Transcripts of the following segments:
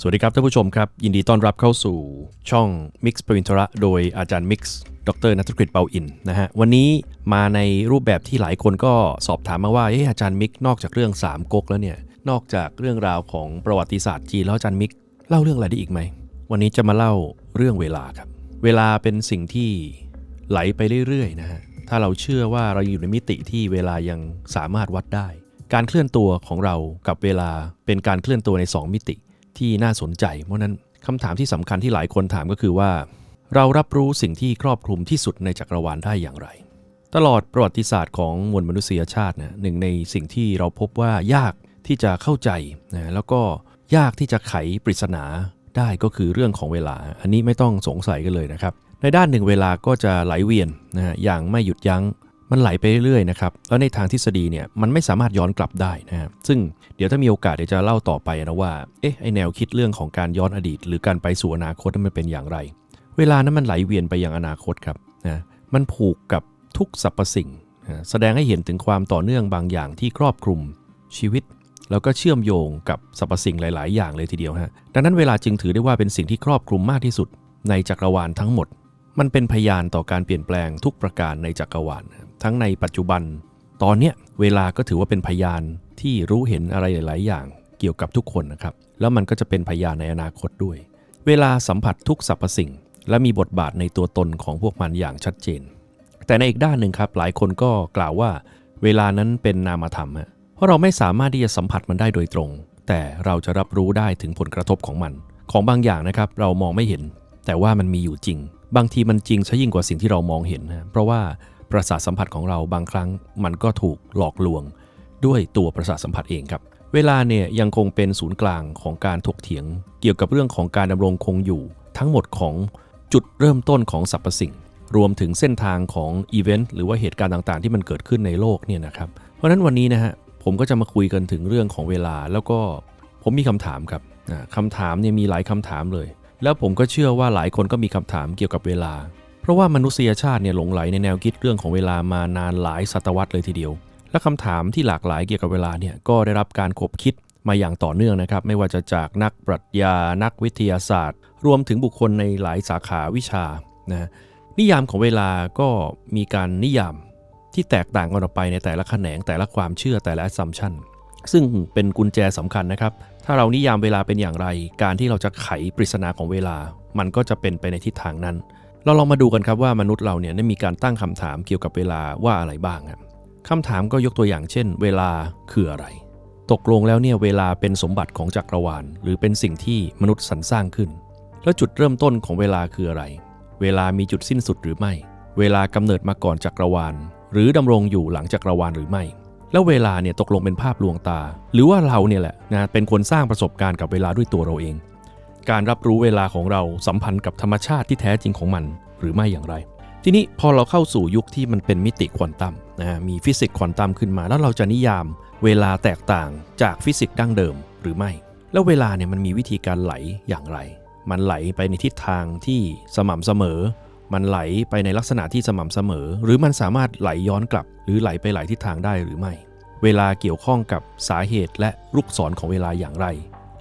สวัสดีครับท่านผู้ชมครับ ยินดีต้อนรับเข้าสู่ช่อง Mix p r i n t e r a โดยอาจารย์ Mix ดรนัทกฤษเปาอินนะฮะวันนี้มาในรูปแบบที่หลายคนก็สอบถามมาว่าเอออาจารย์มิกนอกจากเรื่องสามก๊กแล้วเนี่ยนอกจากเรื่องราวของประวัติศาสตร์จีนแล้วอาจารย์มิกเล่าเรื่องอะไรได้อีกไหมวันนี้จะมาเล่าเรื่องเวลาครับ เวลาเป็นสิ่งที่ไหลไปเรื่อยๆนะฮะถ้าเราเชื่อว่าเราอยู่ในมิติที่เวลายังสามารถวัดได้ การเคลื่อนตัวของเรากับเวลาเป็นการเคลื่อนตัวในสองมิติ ที่น่าสนใจ เพราะนั้นคำถามที่สำคัญที่หลายคนถามก็คือว่า เรารับรู้สิ่งที่ครอบคลุมที่สุดในจักรวาลได้อย่างไร ตลอดประวัติศาสตร์ของมวลมนุษยชาตินะหนึ่งในสิ่งที่เราพบว่ายากที่จะเข้าใจนะแล้วก็ยากที่จะไขปริศนาได้ก็คือเรื่องของเวลา อันนี้ไม่ต้องสงสัยกันเลยนะครับ ในด้านหนึ่งเวลาก็จะไหลเวียนนะฮะอย่างไม่หยุดยัง้ง มันไหลไปเรื่อยๆนะครับ แล้วในทางทฤษฎีเนี่ยมันไม่สามารถย้อนกลับได้นะซึ่งเดี๋ยวถ้ามีโอกาสเดี๋ยวจะเล่าต่อไปนะว่า เอ๊ะไอแนวคิดเรื่องของการย้อนอดีต หรือการไปสู่อนาคตนั้นมันเป็นอย่างไร เวลานั้นมันไหลเวียนไปยังอนาคตครับนะมันผูกกับทุกสรรพสิ่งนะแสดงให้เห็นถึงความต่อเนื่องบางอย่างที่ครอบคลุมชีวิต แล้วก็เชื่อมโยงกับสรรพสิ่งหลาย ๆ อย่างเลยทีเดียวฮะดังนั้นเวลาจึงถือได้ว่าเป็นสิ่งที่ครอบคลุมมากที่สุด ในจักรวาลทั้งหมด มันเป็นพยานต่อการเปลี่ยนแปลงทุกประการในจักรวาล ทั้งในปัจจุบัน ตอนเนี้ยเวลาก็ถือว่าเป็นพยานที่รู้เห็นอะไรหลาย ๆ อย่างเกี่ยวกับทุกคนนะครับ แล้วมันก็จะเป็นพยานในอนาคตด้วย เวลาสัมผัสทุกสรรพสิ่ง และมีบทบาทในตัวตนของพวกมันอย่างชัดเจน แต่ในอีกด้านหนึ่งครับ หลายคนก็กล่าวว่า เวลานั้นเป็นนามธรรมฮะเพราะเราไม่สามารถที่จะสัมผัสมันได้โดยตรง แต่เราจะรับรู้ได้ถึงผลกระทบของมัน ของบางอย่างนะครับ เรามองไม่เห็น แต่ว่ามันมีอยู่จริง บางทีมันจริงซะยิ่งกว่าสิ่งที่เรามองเห็นนะเพราะว่า ประสาทสัมผัสของเราบางครั้งมันก็ถูกหลอกลวง ด้วยตัวประสาทสัมผัสเองครับ เวลาเนี่ยยังคงเป็นศูนย์กลางของการถกเถียง เกี่ยวกับเรื่องของการดำรงคงอยู่ ทั้งหมดของจุดเริ่มต้นของสรรพสิ่ง รวมถึงเส้นทางของอีเวนต์หรือว่าเหตุการณ์ต่างๆ ที่มันเกิดขึ้นในโลกเนี่ยนะครับ เพราะนั้นวันนี้นะฮะผมก็จะมาคุยกันถึงเรื่องของเวลาแล้วก็ผมมีคำถามครับอ่าคำถามเนี่ยมีหลายคำถามเลย แล้วผมก็เชื่อว่าหลายคนก็มีคำถามเกี่ยวกับเวลา เพราะว่ามนุษยชาติเนี่ยหลงไหลในแนวคิดเรื่องของเวลามานานหลายศตวรรษเลยทีเดียว และคำถามที่หลากหลายเกี่ยวกับเวลาเนี่ยก็ได้รับการคบคิดมาอย่างต่อเนื่องนะครับ ไม่ว่าจะจากนักปรัชญา นักวิทยาศาสตร์ รวมถึงบุคคลในหลายสาขาวิชานะนิยามของเวลาก็มีการนิยามที่แตกต่างกันออกไปในแต่ละแขนงแต่ละความเชื่อแต่ละ assumption ซึ่งเป็นกุญแจสำคัญนะครับ ถ้าเรานิยามเวลาเป็นอย่างไร การที่เราจะไขปริศนาของเวลา มันก็จะเป็นไปในทิศทางนั้น เราลองมาดูกันครับว่ามนุษย์เราเนี่ยได้มีการตั้งคำถามเกี่ยวกับเวลาว่าอะไรบ้างครับคำถามก็ยกตัวอย่างเช่น เวลาคืออะไร ตกลงแล้วเนี่ยเวลาเป็นสมบัติของจักรวาล หรือเป็นสิ่งที่มนุษย์สรรสร้างขึ้น แล้วจุดเริ่มต้นของเวลาคืออะไร เวลามีจุดสิ้นสุดหรือไม่ เวลากำเนิดมาก่อนจักรวาล หรือดำรงอยู่หลังจักรวาลหรือไม่ แล้วเวลาเนี่ยตกลงเป็นภาพลวงตา หรือว่าเราเนี่ยแหละนะเป็นคนสร้างประสบการณ์กับเวลาด้วยตัวเราเอง การรับรู้เวลาของเราสัมพันธ์กับธรรมชาติที่แท้จริงของมันหรือไม่อย่างไร ทีนี้พอเราเข้าสู่ยุคที่มันเป็นมิติควอนตัมนะมีฟิสิกส์ควอนตัมขึ้นมา แล้วเราจะนิยามเวลาแตกต่างจากฟิสิกส์ดั้งเดิมหรือไม่ แล้วเวลาเนี่ยมันมีวิธีการไหลอย่างไร มันไหลไปในทิศทางที่สม่ำเสมอ มันไหลไปในลักษณะที่สม่ำเสมอ หรือมันสามารถไหลย้อนกลับ หรือไหลไปหลายทิศทางได้หรือไม่ เวลาเกี่ยวข้องกับสาเหตุและลูกศรของเวลาอย่างไร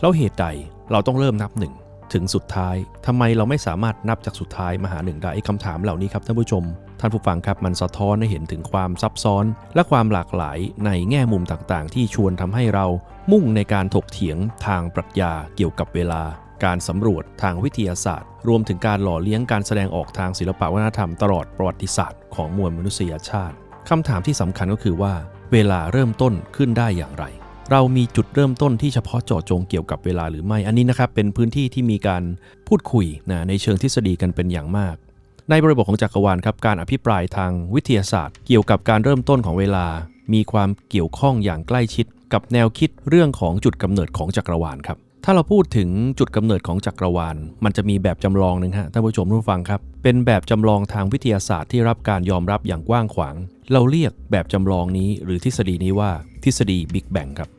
แล้วเหตุใด เราต้องเริ่มนับหนึ่งถึงสุดท้ายทำไมเราไม่สามารถนับจากสุดท้ายมาหาหนึ่งได้คำถามเหล่านี้ครับท่านผู้ชม ท่านผู้ฟังครับมันสะท้อนให้เห็นถึงความซับซ้อน และความหลากหลายในแง่มุมต่างๆ ที่ชวนทำให้เรามุ่งในการถกเถียงทางปรัชญาเกี่ยวกับเวลา การสำรวจทางวิทยาศาสตร์ รวมถึงการหล่อเลี้ยงการแสดงออกทางศิลปวัฒนธรรมตลอดประวัติศาสตร์ของมวลมนุษยชาติคำถามที่สำคัญก็คือว่า เวลาเริ่มต้นขึ้นได้อย่างไร เรามีจุดเริ่มต้นที่เฉพาะเจาะจงเกี่ยวกับเวลาหรือไม่ อันนี้นะครับเป็นพื้นที่ที่มีการพูดคุยนะในเชิงทฤษฎีกันเป็นอย่างมาก ในบริบทของจักรวาลครับการอภิปรายทางวิทยาศาสตร์ เกี่ยวกับการเริ่มต้นของเวลา มีความเกี่ยวข้องอย่างใกล้ชิด กับแนวคิดเรื่องของจุดกำเนิดของจักรวาลครับถ้าเราพูดถึงจุดกำเนิดของจักรวาล มันจะมีแบบจำลองหนึ่งฮะท่านผู้ชมผู้ฟังครับ เป็นแบบจำลองทางวิทยาศาสตร์ที่รับการยอมรับอย่างกว้างขวาง เราเรียกแบบจำลองนี้หรือทฤษฎีนี้ว่าทฤษฎีบิ๊กแบงครับ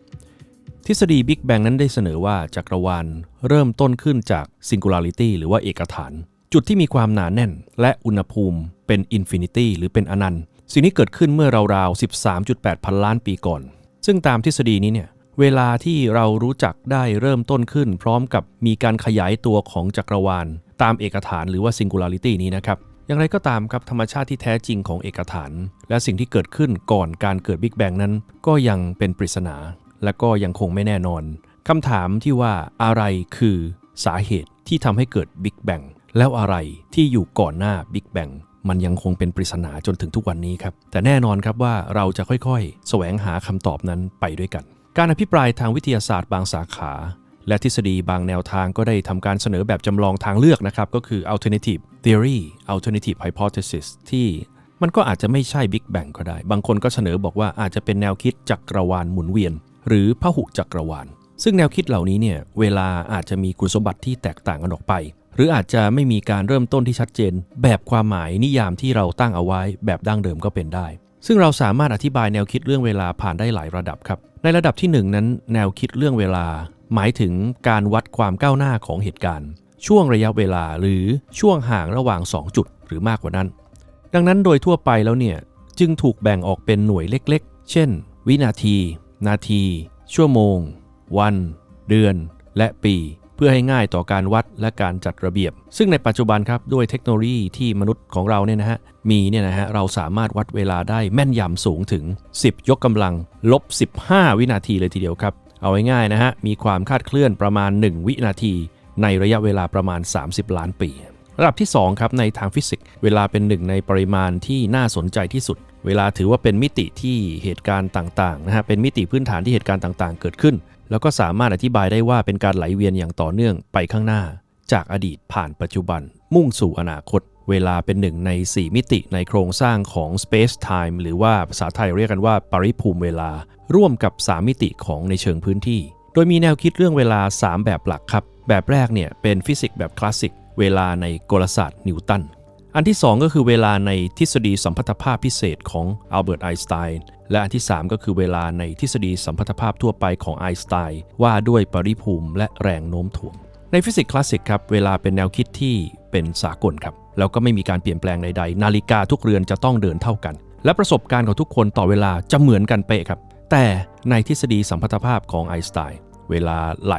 ทฤษฎีบิ๊กแบงนั้นได้เสนอว่าจักรวาลเริ่มต้นขึ้นจาก singularity หรือว่าเอกฐาน จุดที่มีความหนาแน่น และอุณหภูมิเป็น infinity หรือเป็นอนันต์ สิ่งนี้เกิดขึ้นเมื่อราวๆ 13.8 พันล้านปีก่อน ซึ่งตามทฤษฎีนี้เนี่ยเวลาที่เรารู้จักได้เริ่มต้นขึ้น พร้อมกับมีการขยายตัวของจักรวาล ตามเอกฐานหรือว่า singularity นี้นะครับอย่างไรก็ตามครับธรรมชาติที่แท้จริงของเอกฐาน และสิ่งที่เกิดขึ้นก่อนการเกิดบิ๊กแบงนั้น ก็ยังเป็นปริศนา และก็ยังคงไม่แน่นอนคำถามที่ว่าอะไรคือสาเหตุที่ทำให้เกิดบิ๊กแบงแล้วอะไรที่อยู่ก่อนหน้าบิ๊กแบงมันยังคงเป็นปริศนาจนถึงทุกวันนี้ครับ แต่แน่นอนครับว่าเราจะค่อยๆ แสวงหาคำตอบนั้นไปด้วยกัน การอภิปรายทางวิทยาศาสตร์บางสาขา และทฤษฎีบางแนวทางก็ได้ทำการเสนอแบบจำลองทางเลือกนะครับ ก็คือ alternative theory alternative hypothesis ที่มันก็อาจจะไม่ใช่ Big Bang ก็ได้ บางคนก็เสนอบอกว่าอาจจะเป็นแนวคิดจักรวาลหมุนเวียน หรือพหุจักรวาล ซึ่งแนวคิดเหล่านี้เนี่ยเวลาอาจจะมีคุณสมบัติที่แตกต่างกันออกไป หรืออาจจะไม่มีการเริ่มต้นที่ชัดเจน แบบความหมายนิยามที่เราตั้งเอาไว้แบบดั้งเดิมก็เป็นได้ ซึ่งเราสามารถอธิบายแนวคิดเรื่องเวลาผ่านได้หลายระดับครับ ในระดับที่ 1 นั้น แนวคิดเรื่องเวลา หมายถึงการวัดความก้าวหน้าของเหตุการณ์ ช่วงระยะเวลาหรือช่วงห่างระหว่าง 2 จุด หรือมากกว่านั้น ดังนั้นโดยทั่วไปแล้วเนี่ยจึงถูกแบ่งออกเป็นหน่วยเล็ก ๆ เช่น วินาที นาที ชั่วโมง วัน เดือน และปี เพื่อให้ง่ายต่อการวัดและการจัดระเบียบ ซึ่งในปัจจุบันครับด้วยเทคโนโลยีที่มนุษย์ของเราเนี่ยนะฮะมีเนี่ยนะฮะเราสามารถวัดเวลาได้แม่นยำสูงถึง 10 ยกกำลังลบ 15 วินาทีเลยทีเดียวครับ เอาง่ายๆนะฮะมีความคาดเคลื่อนประมาณ 1 วินาที ในระยะเวลาประมาณ 30 ล้านปีระดับที่2ครับในทางฟิสิกส์เวลาเป็นหนึ่งในปริมาณที่น่าสนใจที่สุด เวลาถือว่าเป็นมิติที่เหตุการณ์ต่างๆนะฮะเป็นมิติพื้นฐานที่เหตุการณ์ต่างๆ เกิดขึ้น แล้วก็สามารถอธิบายได้ว่าเป็นการไหลเวียนอย่างต่อเนื่องไปข้างหน้า จากอดีตผ่านปัจจุบัน มุ่งสู่อนาคต เวลาเป็นหนึ่งใน 4 มิติในโครงสร้างของ Space Time หรือว่าภาษาไทยเรียกกันว่าปริภูมิเวลา ร่วมกับ 3 มิติของในเชิงพื้นที่ โดยมีแนวคิดเรื่องเวลา 3 แบบหลักครับ แบบแรกเนี่ยเป็นฟิสิกส์แบบคลาสสิกเวลาในกลศาสตร์นิวตัน อันที่ 2 ก็คือเวลาในทฤษฎีสัมพัทธภาพพิเศษของอัลเบิร์ตไอน์สไตน์และอันที่ 3 ก็คือเวลาในทฤษฎีสัมพัทธภาพทั่วไปของไอน์สไตน์ว่าด้วยปริภูมิและแรงโน้มถ่วง ในฟิสิกส์คลาสสิกครับเวลาเป็นแนวคิดที่เป็นสากลครับแล้วก็ไม่มีการเปลี่ยนแปลงใดๆ นาฬิกาทุกเรือนจะต้องเดินเท่ากัน และประสบการณ์ของทุกคนต่อเวลาจะเหมือนกันเป๊ะครับ แต่ในทฤษฎีสัมพัทธภาพของไอน์สไตน์เวลาไหล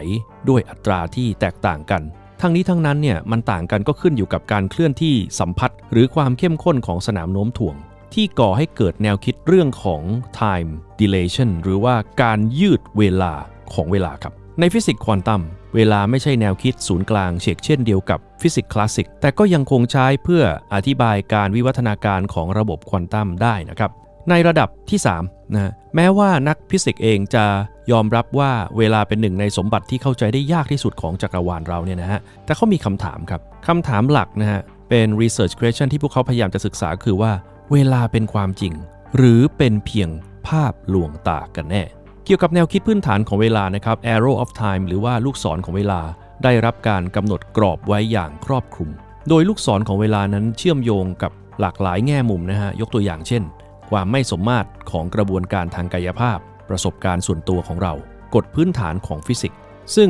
ด้วยอัตราที่แตกต่างกัน ทั้งนี้ทั้งนั้นเนี่ยมันต่างกันก็ขึ้นอยู่กับการเคลื่อนที่สัมพัทธ์หรือความเข้มข้นของสนามโน้มถ่วง ที่ก่อให้เกิดแนวคิดเรื่องของ time dilation หรือว่าการยืดเวลาของเวลาครับ ในฟิสิกส์ควอนตัมเวลาไม่ใช่แนวคิดศูนย์กลางเชกเช่นเดียวกับฟิสิกส์คลาสสิกแต่ก็ยังคงใช้เพื่ออธิบายการวิวัฒนาการของระบบควอนตัมได้นะครับ ในระดับที่3นะแม้ว่านักฟิสิกส์เองจะยอมรับว่าเวลาเป็นหนึ่งในสมบัติที่เข้าใจได้ยากที่สุดของจักรวาลเราเนี่ยนะฮะแต่เขามีคำถามครับคำถามหลักนะฮะเป็น research question ที่พวกเขาพยายามจะศึกษาคือว่า เวลาเป็นความจริง หรือเป็นเพียงภาพลวงตากันแน่ เกี่ยวกับแนวคิดพื้นฐานของเวลานะครับ arrow of time หรือว่าลูกศรของเวลา ได้รับการกำหนดกรอบไว้อย่างครอบคลุม โดยลูกศรของเวลานั้นเชื่อมโยงกับหลากหลายแง่มุมนะฮะยกตัวอย่างเช่น ความไม่สมมาตรของกระบวนการทางกายภาพ ประสบการณ์ส่วนตัวของเรา กฎพื้นฐานของฟิสิกส์ซึ่ง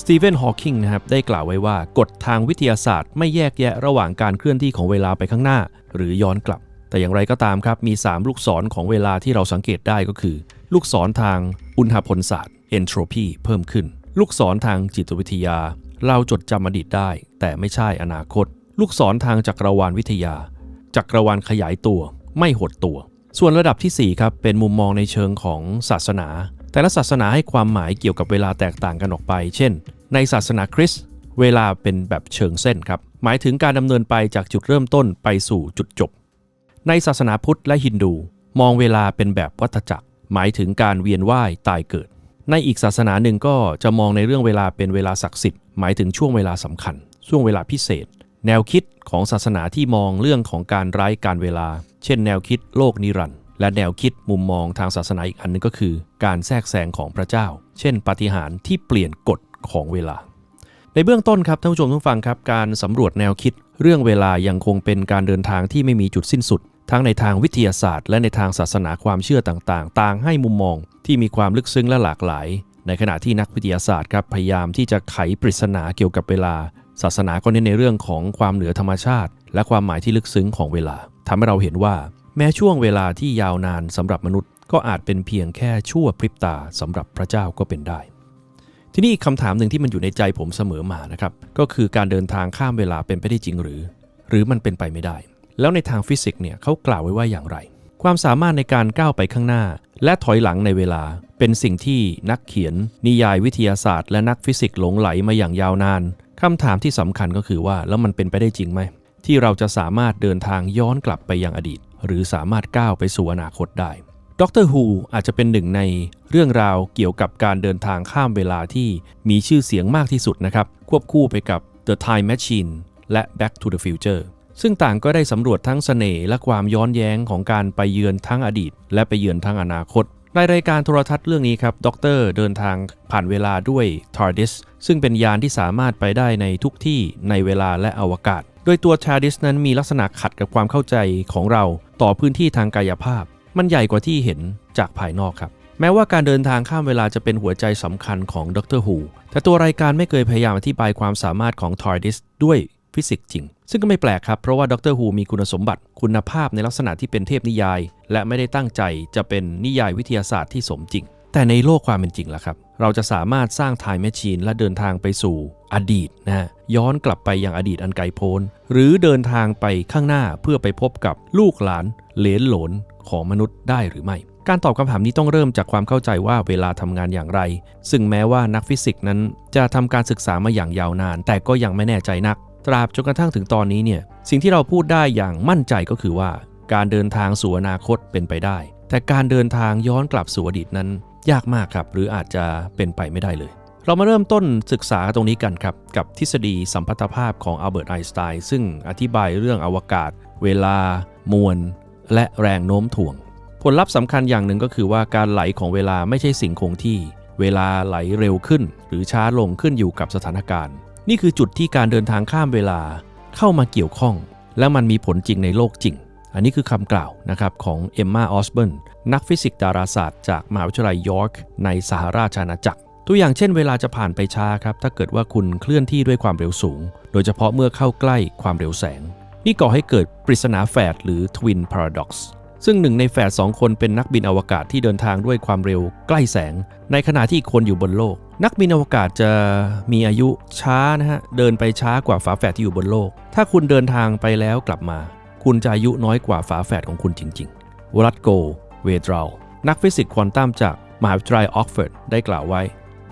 สตีเฟนฮอว์กิงนะครับได้กล่าวไว้ว่ากฎทางวิทยาศาสตร์ ไม่แยกแยะระหว่างการเคลื่อนที่ของเวลาไปข้างหน้า หรือย้อนกลับ แต่อย่างไรก็ตามครับมี 3 ลูกศรของเวลาที่เราสังเกตได้ก็คือ ลูกศรทางอุณหภลศาสตร์ entropy เพิ่มขึ้น ลูกศรทางจิตวิทยา เราจดจำอดีตได้ แต่ไม่ใช่อนาคต ลูกศรทางจักรวาลวิทยา จักรวาลขยายตัว ไม่หดตัว ส่วนระดับที่ 4 ครับ เป็นมุมมองในเชิงของศาสนา แต่ละศาสนาให้ความหมายเกี่ยวกับเวลาแตกต่างกันออกไป เช่น ในศาสนาคริสต์เวลาเป็นแบบเชิงเส้นครับ หมายถึงการดำเนินไปจากจุดเริ่มต้นไปสู่จุดจบ ในศาสนาพุทธและฮินดู มองเวลาเป็นแบบวัฏจักร หมายถึงการเวียนว่ายตายเกิด ในอีกศาสนาหนึ่งก็จะมองในเรื่องเวลาเป็นเวลาศักดิ์สิทธิ์ หมายถึงช่วงเวลาสำคัญ ช่วงเวลาพิเศษ แนวคิดของศาสนาที่มองเรื่องของการไร้การเวลา เช่น แนวคิดโลกนิรันดร์และแนวคิดมุมมองทางศาสนาอีกอันนึงก็คือ การแทรกแซงของพระเจ้า เช่น ปาฏิหาริย์ที่เปลี่ยนกฎของเวลา ในเบื้องต้นครับท่านผู้ชมทุกฟังครับ การสำรวจแนวคิด เรื่องเวลายังคงเป็นการเดินทางที่ไม่มีจุดสิ้นสุด ทั้งในทางวิทยาศาสตร์ และในทางศาสนาความเชื่อต่างๆ ต่างให้มุมมองที่มีความลึกซึ้งและหลากหลาย ในขณะที่นักวิทยาศาสตร์ครับพยายามที่จะไขปริศนาเกี่ยวกับเวลา ศาสนาก็เน้นในเรื่องของความเหนือธรรมชาติ และความหมายที่ลึกซึ้งของเวลาทำให้เราเห็นว่า แม้ช่วงเวลาที่ยาวนานสำหรับมนุษย์ ก็อาจเป็นเพียงแค่ชั่วพริบตาสำหรับพระเจ้าก็เป็นได้ ที่นี้อีกคำถามหนึ่งที่มันอยู่ในใจผมเสมอมานะครับ ก็คือการเดินทางข้ามเวลาเป็นไปได้จริงหรือ หรือมันเป็นไปไม่ได้ แล้วในทางฟิสิกส์เนี่ยเขากล่าวไว้ว่าอย่างไร ความสามารถในการก้าวไปข้างหน้า และถอยหลังในเวลาเป็นสิ่งที่นักเขียน นิยายวิทยาศาสตร์ และนักฟิสิกส์หลงไหลมาอย่างยาวนาน คำถามที่สำคัญก็คือว่าแล้วมันเป็นไปได้จริงไหม ที่เราจะสามารถเดินทางย้อนกลับไปยังอดีต หรือสามารถก้าวไปสู่อนาคตได้ดรฮูอาจจะเป็นหนึ่งในเรื่องราวเกี่ยวกับการเดินทางข้ามเวลาที่มีชื่อเสียงมากที่สุดนะครับ ควบคู่ไปกับ The Time Machine และ Back to the Future ซึ่งต่างก็ได้สำรวจทั้งสเสน่ห์และความย้อนแย้งของการไปเยือนทั้งอดีต และไปเยือนทั้งอนาคต ในรายการโทรทัศน์เรื่องนี้ครับ ด็อกเตอร์เดินทางผ่านเวลาด้วย TARDIS ซึ่งเป็นยานที่สามารถไปได้ในทุกที่ในเวลาและอวกาศ โดยตัว TARDIS นั้นมีลักษณะขัดกับความเข้าใจของเราต่อพื้นที่ทางกายภาพ มันใหญ่กว่าที่เห็นจากภายนอกครับ แม้ว่าการเดินทางข้ามเวลาจะเป็นหัวใจสำคัญของดรฮูแต่ตัวรายการไม่เคยพยายามอธิบายความสามารถของ TARDIS ด้วยฟิสิกส์จริง ซึ่งก็ไม่แปลกครับ เพราะว่าดรฮูมีคุณสมบัติคุณภาพในลักษณะที่เป็นเทพนิยาย และไม่ได้ตั้งใจจะเป็นนิยายวิทยาศาสตร์ที่สมจริง แต่ในโลกความเป็นจริงล่ะครับ เราจะสามารถสร้างไทม์แมชชีนและเดินทางไปสู่อดีตนะฮะย้อนกลับไปยังอดีตอันไกลโพ้น หรือเดินทางไปข้างหน้าเพื่อไปพบกับลูกหลาน เหลนหลนของมนุษย์ได้หรือไม่ การตอบคำถามนี้ต้องเริ่มจากความเข้าใจว่าเวลาทำงานอย่างไร ซึ่งแม้ว่านักฟิสิกส์นั้นจะทำการศึกษามาอย่างยาวนาน แต่ก็ยังไม่แน่ใจนัก ตราบจนกระทั่งถึงตอนนี้เนี่ยสิ่งที่เราพูดได้อย่างมั่นใจก็คือว่า การเดินทางสู่อนาคตเป็นไปได้ แต่การเดินทางย้อนกลับสู่อดีตนั้น ยากมากครับ หรืออาจจะเป็นไปไม่ได้เลย เรามาเริ่มต้นศึกษาตรงนี้กันครับ กับทฤษฎีสัมพัทธภาพของอัลเบิร์ตไอน์สไตน์ซึ่งอธิบายเรื่องอวกาศ เวลา มวล และแรงโน้มถ่วง ผลลัพธ์สำคัญอย่างหนึ่งก็คือว่าการไหลของเวลาไม่ใช่สิ่งคงที่ เวลาไหลเร็วขึ้น หรือช้าลงขึ้นอยู่กับสถานการณ์ นี่คือจุดที่การเดินทางข้ามเวลาเข้ามาเกี่ยวข้อง และมันมีผลจริงในโลกจริง อันนี้คือคำกล่าวนะครับของเอมมาออสเบิร์นนักฟิสิกส์ดาราศาสตร์จากมหาวิทยาลัยยอร์กในสหราชอาณาจักร ตัวอย่างเช่นเวลาจะผ่านไปช้าครับถ้าเกิดว่าคุณเคลื่อนที่ด้วยความเร็วสูง โดยเฉพาะเมื่อเข้าใกล้ความเร็วแสง นี่ก่อให้เกิดปริศนาแฝดหรือ Twin Paradox ซึ่งหนึ่งในแฝดสองคนเป็นนักบินอวกาศที่เดินทางด้วยความเร็วใกล้แสง ในขณะที่อีกคนอยู่บนโลก นักบินอวกาศจะมีอายุช้านะฮะ เดินไปช้ากว่าฝาแฝดที่อยู่บนโลก ถ้าคุณเดินทางไปแล้วกลับมา คุณจะอายุน้อยกว่าฝาแฝดของคุณจริงๆวลัดโก เวดราลนักฟิสิกส์ควอนตัมจากมหาวิทยาลัยออกฟอร์ดได้กล่าวไว้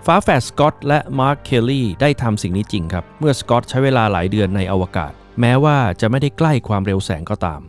ฝาแฝดสกอตและมาร์คเคลลี่ได้ทำสิ่งนี้จริงครับ เมื่อสกอตใช้เวลาหลายเดือนในอวกาศ แม้ว่าจะไม่ได้ใกล้ความเร็วแสงก็ตาม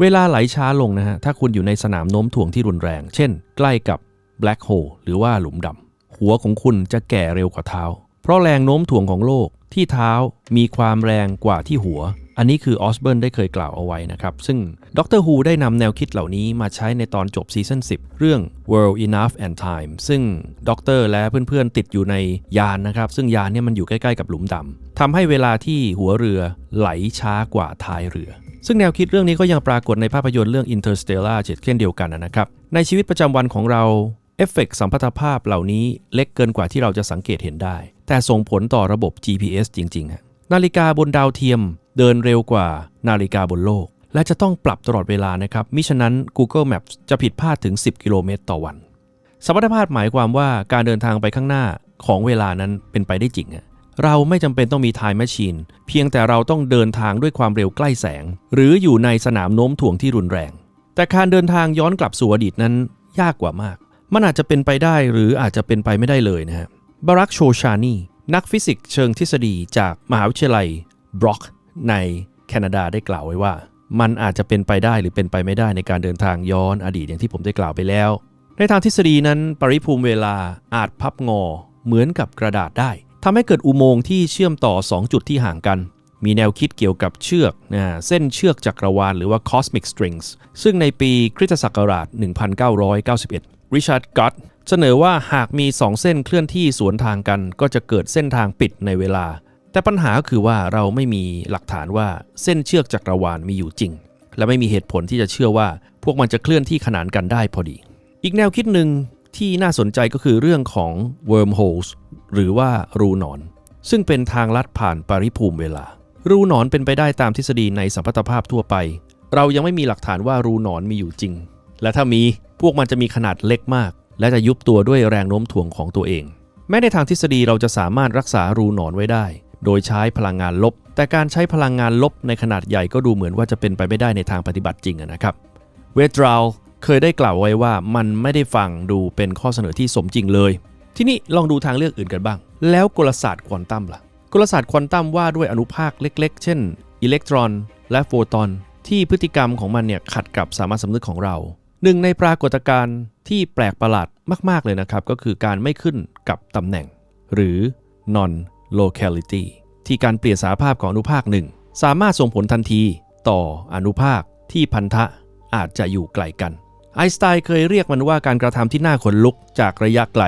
เวลาไหลช้าลงนะฮะถ้าคุณอยู่ในสนามโน้มถ่วงที่รุนแรง เช่น ใกล้กับแบล็คโฮลหรือว่าหลุมดำ หัวของคุณจะแก่เร็วกว่าเท้า เพราะแรงโน้มถ่วงของโลกที่เท้ามีความแรงกว่าที่หัว อันนี้คือออสเบิร์นได้เคยกล่าวเอาไว้นะครับ ซึ่งดรฮูได้นำแนวคิดเหล่านี้มาใช้ในตอนจบซีซั่น10 เรื่อง World Enough and Time ซึ่งดรและเพื่อนๆติดอยู่ในยานนะครับ ซึ่งยานเนี่ยมันอยู่ใกล้ๆกับหลุมดำทำให้เวลาที่หัวเรือไหลช้ากว่าท้ายเรือซึ่งแนวคิดเรื่องนี้ก็ยังปรากฏในภาพยนตร์เรื่อง Interstellar เช่นเดียวกันนะครับ ในชีวิตประจำวันของเรา เอฟเฟกต์สัมพัทธภาพเหล่านี้เล็กเกินกว่าที่เราจะสังเกตเห็นได้ แต่ส่งผลต่อระบบ GPS จริงๆนาฬิกาบนดาวเทียมเดินเร็วกว่านาฬิกาบนโลก และจะต้องปรับตลอดเวลานะครับ มิฉะนั้น Google Maps จะผิดพลาดถึง 10 กิโลเมตรต่อวัน สมรรถภาพหมายความว่าการเดินทางไปข้างหน้าของเวลานั้นเป็นไปได้จริง เราไม่จำเป็นต้องมี Time Machine เพียงแต่เราต้องเดินทางด้วยความเร็วใกล้แสง หรืออยู่ในสนามโน้มถ่วงที่รุนแรง แต่การเดินทางย้อนกลับสู่อดีตนั้นยากกว่ามาก มันอาจจะเป็นไปได้หรืออาจจะเป็นไปไม่ได้เลยนะฮะบารักโชชานีนักฟิสิกส์เชิงทฤษฎีจากมหาวิทยาลัยบร็อกในแคนาดาได้กล่าวไว้ว่า มันอาจจะเป็นไปได้หรือเป็นไปไม่ได้ในการเดินทางย้อนอดีตอย่างที่ผมได้กล่าวไปแล้ว ในทางทฤษฎีนั้น ปริภูมิเวลาอาจพับงอเหมือนกับกระดาษได้ทำให้เกิดอุโมงค์ที่เชื่อมต่อ 2 จุดที่ห่างกัน มีแนวคิดเกี่ยวกับเชือกนะเส้นเชือกจักรวาลหรือว่า cosmic strings ซึ่งในปีคริสตศักราช 1991 ริชาร์ดกัตเสนอว่าหากมี 2 เส้นเคลื่อนที่สวนทางกัน ก็จะเกิดเส้นทางปิดในเวลา แต่ปัญหาคือว่าเราไม่มีหลักฐานว่าเส้นเชือกจักรวาลมีอยู่จริง และไม่มีเหตุผลที่จะเชื่อว่าพวกมันจะเคลื่อนที่ขนานกันได้พอดี อีกแนวคิดหนึ่งที่น่าสนใจก็คือเรื่องของ wormholes หรือว่ารูหนอน ซึ่งเป็นทางลัดผ่านปริภูมิเวลา รูหนอนเป็นไปได้ตามทฤษฎีในสัมพัทธภาพทั่วไป เรายังไม่มีหลักฐานว่ารูหนอนมีอยู่จริง และถ้ามีพวกมันจะมีขนาดเล็กมาก และจะยุบตัวด้วยแรงโน้มถ่วงของตัวเอง แม้ในทางทฤษฎีเราจะสามารถรักษารูหนอนไว้ได้ โดยใช้พลังงานลบ แต่การใช้พลังงานลบในขนาดใหญ่ก็ดูเหมือนว่าจะเป็นไปไม่ได้ในทางปฏิบัติจริงนะครับเวดราวเคยได้กล่าวไว้ว่ามันไม่ได้ฟังดูเป็นข้อเสนอที่สมจริงเลย ที่นี่ลองดูทางเลือกอื่นกันบ้าง แล้วกลศาสตร์ควอนตัมล่ะ กลศาสตร์ควอนตัมว่าด้วยอนุภาคเล็กๆ เช่น อิเล็กตรอน และโฟตอน ที่พฤติกรรมของมันเนี่ยขัดกับสามัญสำนึกของเรา หนึ่งในปรากฏการณ์ที่แปลกประหลาดมาก ๆ เลยนะครับ ก็คือการไม่ขึ้นกับตำแหน่ง หรือ non locality ที่การเปลี่ยนสาภาพของอนุภาคหนึ่งสามารถส่งผลทันทีต่ออนุภาคที่พันธะอาจจะอยู่ไกลกัน ไอน์สไตน์เคยเรียกมันว่าการกระทำที่น่าขนลุกจากระยะไกล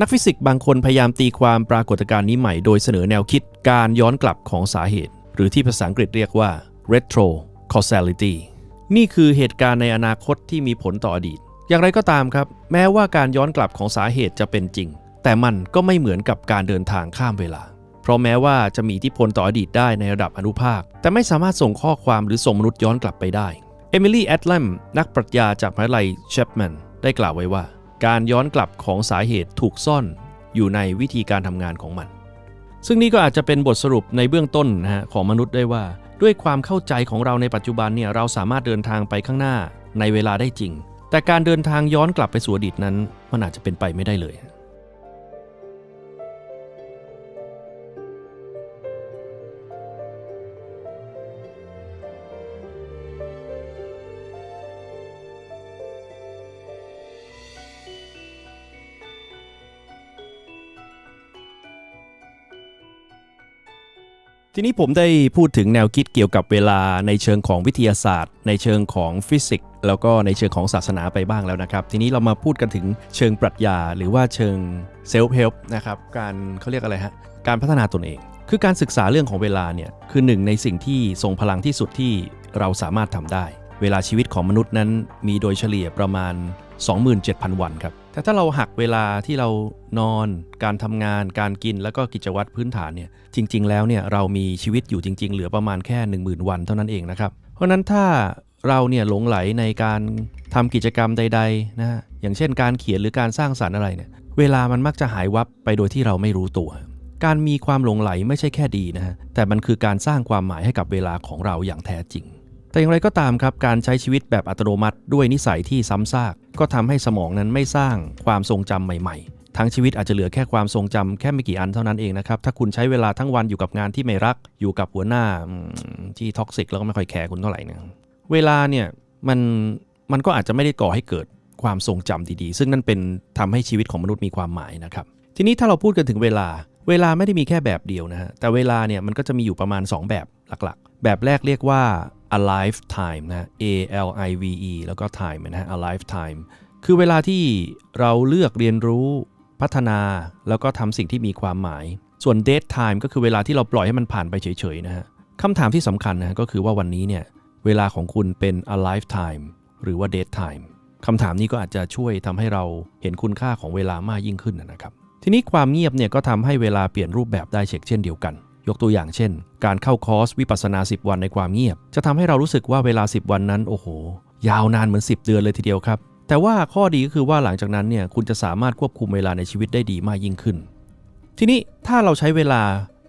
นักฟิสิกส์บางคนพยายามตีความปรากฏการณ์นี้ใหม่โดยเสนอแนวคิดการย้อนกลับของสาเหตุ หรือที่ภาษาอังกฤษเรียกว่า retro causality นี่คือเหตุการณ์ในอนาคตที่มีผลต่ออดีต อย่างไรก็ตามครับ แม้ว่าการย้อนกลับของสาเหตุจะเป็นจริง แต่มันก็ไม่เหมือนกับการเดินทางข้ามเวลา เพราะแม้ว่าจะมีอิทธิพลต่ออดีตได้ในระดับอนุภาค แต่ไม่สามารถส่งข้อความหรือส่งมนุษย์ย้อนกลับไปได้ เอมิลี่แอดแลมนักปรัชญาจากมหาวิทยาลัยเชปแมนได้กล่าวไว้ว่า การย้อนกลับของสาเหตุถูกซ่อนอยู่ในวิธีการทำงานของมัน ซึ่งนี่ก็อาจจะเป็นบทสรุปในเบื้องต้นนะฮะของมนุษย์ได้ว่า ด้วยความเข้าใจของเราในปัจจุบันเนี่ยเราสามารถเดินทางไปข้างหน้าในเวลาได้จริง แต่การเดินทางย้อนกลับไปสู่อดีตนั้น มันอาจจะเป็นไปไม่ได้เลย ทีนี้ผมได้พูดถึงแนวคิดเกี่ยวกับเวลาในเชิงของวิทยาศาสตร์ ในเชิงของฟิสิกส์แล้วก็ในเชิงของศาสนาไปบ้างแล้วนะครับ ทีนี้เรามาพูดกันถึงเชิงปรัชญา หรือว่าเชิงเซลฟ์เฮลป์นะครับการเขาเรียกอะไรฮะการพัฒนาตนเอง คือการศึกษาเรื่องของเวลาเนี่ยคือหนึ่งในสิ่งที่ทรงพลังที่สุดที่เราสามารถทำได้ เวลาชีวิตของมนุษย์นั้นมีโดยเฉลี่ยประมาณ 27,000 วันครับ แต่ถ้าเราหักเวลาที่เรานอน การทำงาน การกินแล้วก็กิจวัตรพื้นฐานเนี่ยจริง ๆ แล้วเนี่ยเรามีชีวิตอยู่จริง ๆ เหลือประมาณแค่ 10,000 วันเท่านั้นเองนะครับ เพราะนั้นถ้าเราเนี่ยหลงไหลในการทำกิจกรรมใดๆนะฮะอย่างเช่น การเขียนหรือการสร้างสารรค์อะไรเนี่ยเวลามันมักจะหายวับไปโดยที่เราไม่รู้ตัว การมีความหลงไหลไม่ใช่แค่ดีนะฮะแต่มันคือการสร้างความหมายให้กับเวลาของเราอย่างแท้จริง แต่อย่างไรก็ตามครับการใช้ชีวิตแบบอัตโนมัติด้วยนิสัยที่ซ้ำซากก็ทำให้สมองนั้นไม่สร้างความทรงจำใหม่ๆ ทั้งชีวิตอาจจะเหลือแค่ความทรงจำแค่ไม่กี่อันเท่านั้นเองนะครับถ้าคุณใช้เวลาทั้งวันอยู่กับงานที่ไม่รักอยู่กับหัวหน้าที่ท็อกซิกแล้วก็ไม่ค่อยแคร์คุณเท่าไหร่นะเวลาเนี่ยมันมันก็อาจจะไม่ได้ก่อให้เกิดความทรงจำดีๆ ซึ่งนั่นเป็นทำให้ชีวิตของมนุษย์มีความหมายนะครับ ทีนี้ถ้าเราพูดกันถึงเวลา เวลาไม่ได้มีแค่แบบเดียวนะฮะแต่เวลาเนี่ยมันก็จะมีอยู่ประมาณ 2 แบบหลักๆ แบบแรกเรียกว่า alive time นะ A L I V E แล้วก็ time นะ alive time คือเวลาที่เราเลือกเรียนรู้พัฒนาแล้วก็ทำสิ่งที่มีความหมาย ส่วน dead time ก็คือเวลาที่เราปล่อยให้มันผ่านไปเฉยๆนะฮะคำถามที่สำคัญนะก็คือว่าวันนี้เนี่ยเวลาของคุณเป็น alive time หรือว่า dead time คำถามนี้ก็อาจจะช่วยทำให้เราเห็นคุณค่าของเวลามากยิ่งขึ้นนะครับ ทีนี้ความเงียบเนี่ยก็ทำให้เวลาเปลี่ยนรูปแบบได้เช่นเดียวกัน ยกตัวอย่างเช่น การเข้าคอร์สวิปัสสนา 10 วันในความเงียบ จะทำให้เรารู้สึกว่าเวลา 10 วันนั้น โอ้โห ยาวนานเหมือน 10 เดือนเลยทีเดียวครับ แต่ว่าข้อดีก็คือว่าหลังจากนั้นเนี่ยคุณจะสามารถควบคุมเวลาในชีวิตได้ดีมากยิ่งขึ้น ทีนี้ถ้าเราใช้เวลา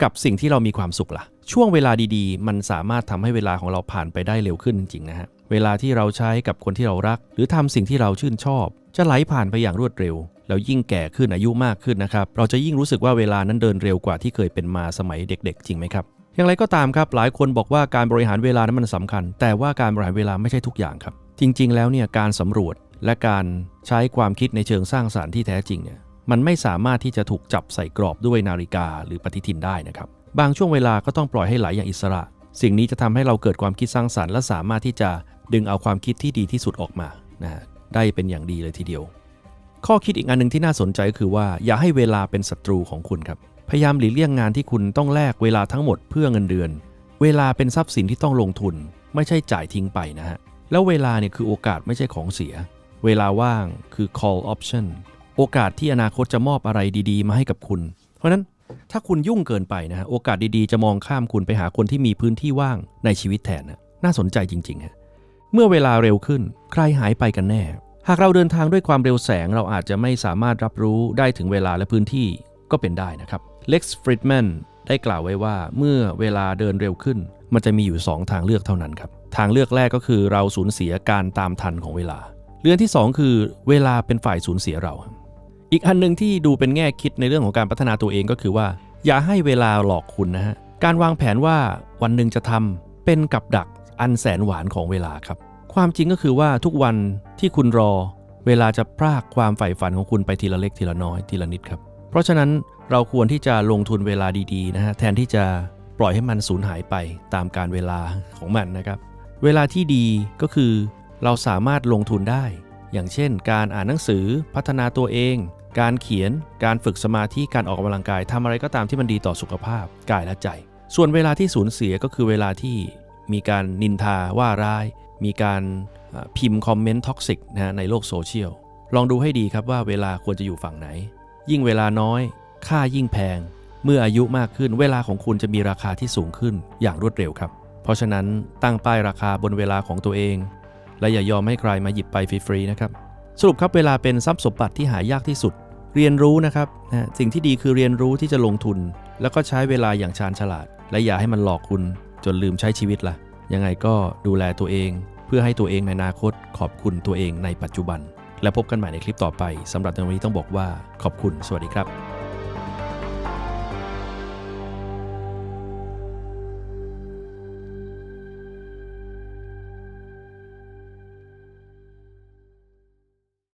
กับสิ่งที่เรามีความสุขล่ะ ช่วงเวลาดีๆ มันสามารถทำให้เวลาของเราผ่านไปได้เร็วขึ้นจริงๆนะฮะเวลาที่เราใช้กับคนที่เรารัก หรือทำสิ่งที่เราชื่นชอบ จะไหลผ่านไปอย่างรวดเร็ว แล้วยิ่งแก่ขึ้นอายุมากขึ้นนะครับ เราจะยิ่งรู้สึกว่าเวลานั้นเดินเร็วกว่าที่เคยเป็นมาสมัยเด็ก ๆ จริงไหมครับ อย่างไรก็ตามครับ หลายคนบอกว่าการบริหารเวลานั้นมันสำคัญ แต่ว่าการบริหารเวลาไม่ใช่ทุกอย่างครับ จริง ๆ แล้วเนี่ยการสำรวจและการใช้ความคิดในเชิงสร้างสารรค์ที่แท้จริงเนี่ยมันไม่สามารถที่จะถูกจับใส่กรอบด้วยนาฬิกาหรือปฏิทินได้นะครับ บางช่วงเวลาก็ต้องปล่อยให้ไหลอย่างอิสระ สิ่งนี้จะทำให้เราเกิดความคิดสร้างสรรค์และสามารถที่จะดึงเอาความคิดที่ดีที่สุดออกมานะได้เป็นอย่างดีเลยทีเดียว ข้อคิดอีกอันหนึ่งที่น่าสนใจก็คือว่าอย่าให้เวลาเป็นศัตรูของคุณครับ พยายามหลีกเลี่ยงงานที่คุณต้องแลกเวลาทั้งหมดเพื่อเงินเดือน เวลาเป็นทรัพย์สินที่ต้องลงทุน ไม่ใช่จ่ายทิ้งไปนะฮะ แล้วเวลาเนี่ยคือโอกาสไม่ใช่ของเสีย เวลาว่างคือ call option โอกาสที่อนาคตจะมอบอะไรดี ๆ มาให้กับคุณ เพราะนั้นถ้าคุณยุ่งเกินไปนะฮะโอกาสดีๆ จะมองข้ามคุณไปหาคนที่มีพื้นที่ว่างในชีวิตแทนนะน่าสนใจจริงๆฮะเมื่อเวลาเร็วขึ้น ใครหายไปกันแน่ หากเราเดินทางด้วยความเร็วแสงเราอาจจะไม่สามารถรับรู้ได้ถึงเวลาและพื้นที่ก็เป็นได้นะครับเล็กซ์ฟริดแมนได้กล่าวไว้ว่าเมื่อเวลาเดินเร็วขึ้น มันจะมีอยู่ 2 ทางเลือกเท่านั้นครับ ทางเลือกแรกก็คือเราสูญเสียการตามทันของเวลา เรื่องที่ 2 คือเวลาเป็นฝ่ายสูญเสียเรา อีกอันหนึ่งที่ดูเป็นแง่คิดในเรื่องของการพัฒนาตัวเองก็คือว่า อย่าให้เวลาหลอกคุณนะฮะการวางแผนว่าวันหนึ่งจะทำเป็นกับดักอันแสนหวานของเวลาครับ ความจริงก็คือว่าทุกวันที่คุณรอ เวลาจะพรากความใฝ่ฝันของคุณไปทีละเล็กทีละน้อยทีละนิดครับ เพราะฉะนั้นเราควรที่จะลงทุนเวลาดีๆนะฮะแทนที่จะปล่อยให้มันสูญหายไปตามการเวลาของมันนะครับ เวลาที่ดีก็คือเราสามารถลงทุนได้ อย่างเช่น การอ่านหนังสือพัฒนาตัวเอง การเขียน การฝึกสมาธิการออกกำลังกายทำอะไรก็ตามที่มันดีต่อสุขภาพกายและใจ ส่วนเวลาที่สูญเสียก็คือเวลาที่มีการนินทาว่าร้าย มีการพิมพ์คอมเมนต์ท็อกซิกนะฮะในโลกโซเชียล ลองดูให้ดีครับว่าเวลาควรจะอยู่ฝั่งไหน ยิ่งเวลาน้อย ค่ายิ่งแพง เมื่ออายุมากขึ้น เวลาของคุณจะมีราคาที่สูงขึ้นอย่างรวดเร็วครับ เพราะฉะนั้นตั้งป้ายราคาบนเวลาของตัวเอง และอย่ายอมให้ใครมาหยิบไปฟรีๆนะครับ สรุปครับเวลาเป็นทรัพย์สมบัติที่หายากที่สุด เรียนรู้นะครับนะสิ่งที่ดีคือเรียนรู้ที่จะลงทุน แล้วก็ใช้เวลาอย่างชาญฉลาด และอย่าให้มันหลอกคุณจนลืมใช้ชีวิตละ่ะ ยังไงก็ดูแลตัวเอง เพื่อให้ตัวเองในอนาคตขอบคุณตัวเองในปัจจุบัน และพบกันใหม่ในคลิปต่อไปสำหรับในวันนี้ต้องบอกว่าขอบคุณ สวัสดีครับ